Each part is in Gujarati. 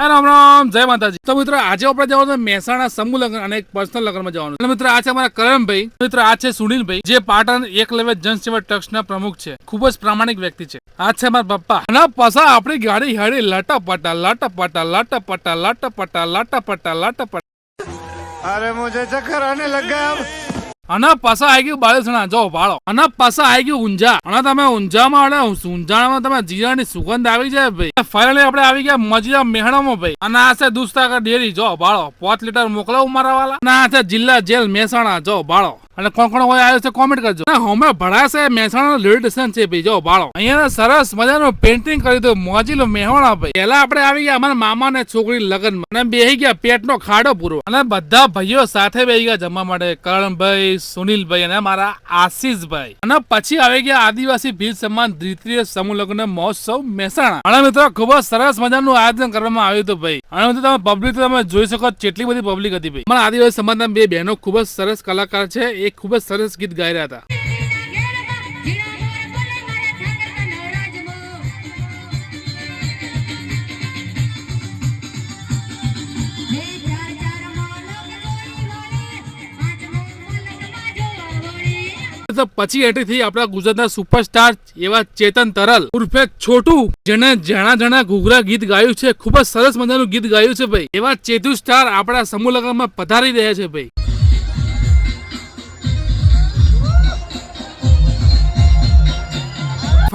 રામ રામ જય માતાજી. તો મિત્રો, આજે આપણે જવાનું છે મહેસાણા સમૂહ લગ્ન અને એક પર્સનલ લગ્નમાં જવાનું છે. મિત્રો, આ છે અમારા કરણભાઈ મિત્રો, આ છે સુનિલભાઈ, જે પાટણ એક લેવે જનસેવા ટ્રસ્ટના પ્રમુખ છે. ખૂબ જ પ્રામાણિક વ્યક્તિ છે. આ છે અમારા પપ્પા. ના પાછા આપણી ગાડી હળી લાટા લટપટા લટપટા લટપટા લાટા લટપટા. અરે, મુજે ચક્કર આને લગા અને પાસા આવી ગયું બાળસણા જો પાળો અને પાસા આવી ગયું ઊંઝા. અને તમે ઊંઝામાં અને ઊંઝામાં તમે જીરાની સુગંધ આવી જાય ભાઈ. ફાઇનલી આપણે આવી ગયા મજીરા મેહણામાં ભાઈ. અને આ છે દુસ્તાગર ડેરી. જો બાળો પાંચ લીટર મોકલાવું મારા વાળા અને આ છે જિલ્લા જેલ મહેસાણા. જો બાળો અને કોણ કોણ આવ્યો છે કોમેન્ટ કરજો. અને હમે ભણાશે મહેસાણા રેલવે સ્ટેશન છે ભાઈ જો ભાળો અહીંયા સરસ મજાનું પેન્ટિંગ કર્યું હતું, મોજીલો મેહોણા ભાઈ. પેલા આપણે આવી ગયા અમારા મામા ને છોકરી લગ્ન અને બેહી ગયા પેટનો ખાડો પૂરો. અને બધા ભાઈઓ સાથે બેહી ગયા જમવા માટે. કરણભાઈ, સુનિલભાઈ અને મારા આશીષભાઈ. અને પછી આવી ગયા આદિવાસી ભીલ સમાન દ્વિતીય સમૂહ લગ્ન મહોત્સવ મહેસાણા. અને મિત્રો, ખૂબ જ સરસ મજાનું આયોજન કરવામાં આવ્યું હતું ભાઈ. અને મિત્રો, તમે પબ્લિક તમે જોઈ શકો, કેટલી બધી પબ્લિક હતી ભાઈ. મારા આદિવાસી સમાજના બે બહેનો ખૂબ જ સરસ કલાકાર છે. એ ખૂબ જ સરસ ગીત ગાઈ રહ્યા હતા. પછી એન્ટ્રી થઈ આપણા ગુજરાતના સુપરસ્ટાર એવા ચેતન તરલ ઉર્ફે છોટુ જેને જણા જણા ઘૂઘરા ગીત ગાયું છે. ખૂબ જ સરસ મજાનું ગીત ગાયું છે ભાઈ. એવા ચેતુ સ્ટાર આપણા સમૂહ લગ્નમાં પધારી રહ્યા છે ભાઈ.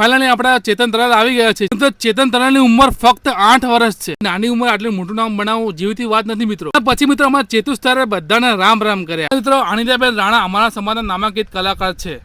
ફાઇનલી આપણા ચેતન તરાલ આવી ગયા છે. તો ચેતન તરલની ઉંમર ફક્ત આઠ વર્ષ છે. નાની ઉંમર આટલું મોટું નામ બનાવવું જીવતી વાત નથી મિત્રો. પછી મિત્રો અમારા ચેતુ સ્ટારે બધાને રામ રામ કર્યા. મિત્રો અનિતાબેન રાણા અમારા સમાજના નામાંકિત કલાકાર છે.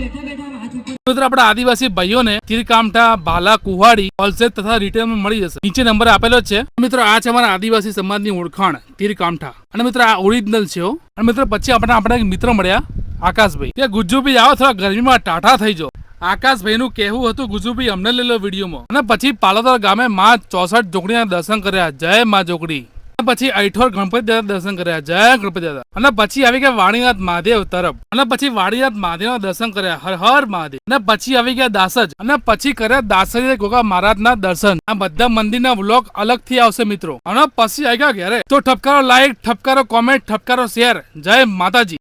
બેઠા બેઠા મિત્રો આપણા આદિવાસી ભાઈઓને તીરકામઠા ભાલા કુહાડી, હોલસેલ તથા રિટેલમાં મળી જશે. નીચે નંબર આપેલો છે. મિત્રો, આ છે અમારા આદિવાસી સમાજની ઓળખાણ, તીરકામઠા. અને મિત્રો, આ ઓરિજિનલ છે અને મિત્રો, પછી આપણે આપણા એક મિત્ર મળ્યા, આકાશભાઈ. કે ગુજ્જુભાઈ આવો, થોડા ગરમીમાં ટાટા થઈ જાઓ. આકાશભાઈ નું કહેવું હતું ગુજુભાઈ અમને લઈ લો વિડીયોમાં. અને પછી પાલોદર ગામે માં ચોસઠ જોગડીના દર્શન કર્યા. જય માં અને પછી અઠોર ગણપતિ દાદા દર્શન કર્યા. જય ગણપતિ દાદા. અને પછી આવી ગયા વાણીનાથ મહાદેવ તરફ. અને પછી વાણીનાથ મહાદેવ દર્શન કર્યા. હર હર મહાદેવ. અને પછી આવી ગયા દાસજ. અને પછી કર્યા દાસજ ગોગા મહારાજના દર્શન. આ બધા મંદિરના વ્લોગ અલગથી આવશે મિત્રો. અને પછી આવી ગયા ઘેરે. તો ઠપકારો લાઈક ઠપકારો કોમેન્ટ ઠપકારો શેર જય માતાજી.